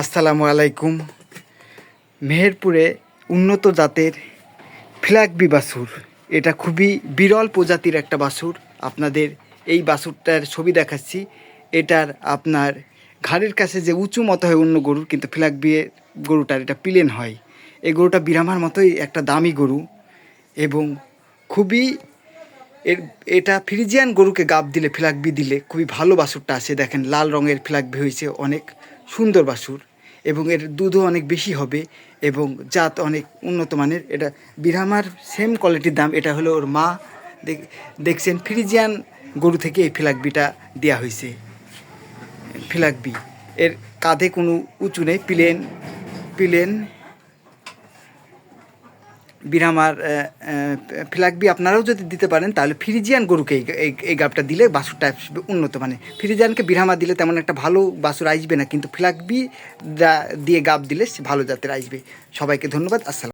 আসসালামু আলাইকুম। মেহেরপুরে উন্নত জাতের ফ্ল্যাগবি বাছুর। এটা খুবই বিরল প্রজাতির একটা বাছুর। আপনাদের এই বাসুরটার ছবি দেখাচ্ছি। এটার আপনার ঘাড়ের কাছে যে উঁচু মতো হয় অন্য গরুর, কিন্তু ফ্ল্যাগবি গরুটার এটা প্লেন হয়। এই গরুটা বিরামার মতোই একটা দামি গরু এবং খুবই এর, এটা ফ্রিজিয়ান গরুকে গাব দিলে ফ্ল্যাগবি দিলে খুবই ভালো বাসুরটা আছে। দেখেন, লাল রঙের ফ্ল্যাগবি হয়েছে, অনেক সুন্দর বাসুর এবং এর দুধও অনেক বেশি হবে এবং জাত অনেক উন্নত মানের। এটা বিরামার সেম কোয়ালিটির দাম, এটা হলো ওর মা দেখছেন, ফ্রিজিয়ান গরু থেকে এই ফ্ল্যাগবিটা দেওয়া হয়েছে। ফ্ল্যাগবি এর কাঁধে কোনো উঁচু নেই, প্লেন প্লেন বিরামার ফ্ল্যাগবি আপনারাও যদি দিতে পারেন, তাহলে ফ্রিজিয়ান গরুকে এই- গাবটা দিলে বাসুরটা উন্নত। মানে ফ্রিজিয়ানকে বিরামা দিলে তেমন একটা ভালো বাসুর আসবে না, কিন্তু ফ্ল্যাগবি দিয়ে গাব দিলে সে ভালো জাতের আসবে। সবাইকে ধন্যবাদ, আসসালাম।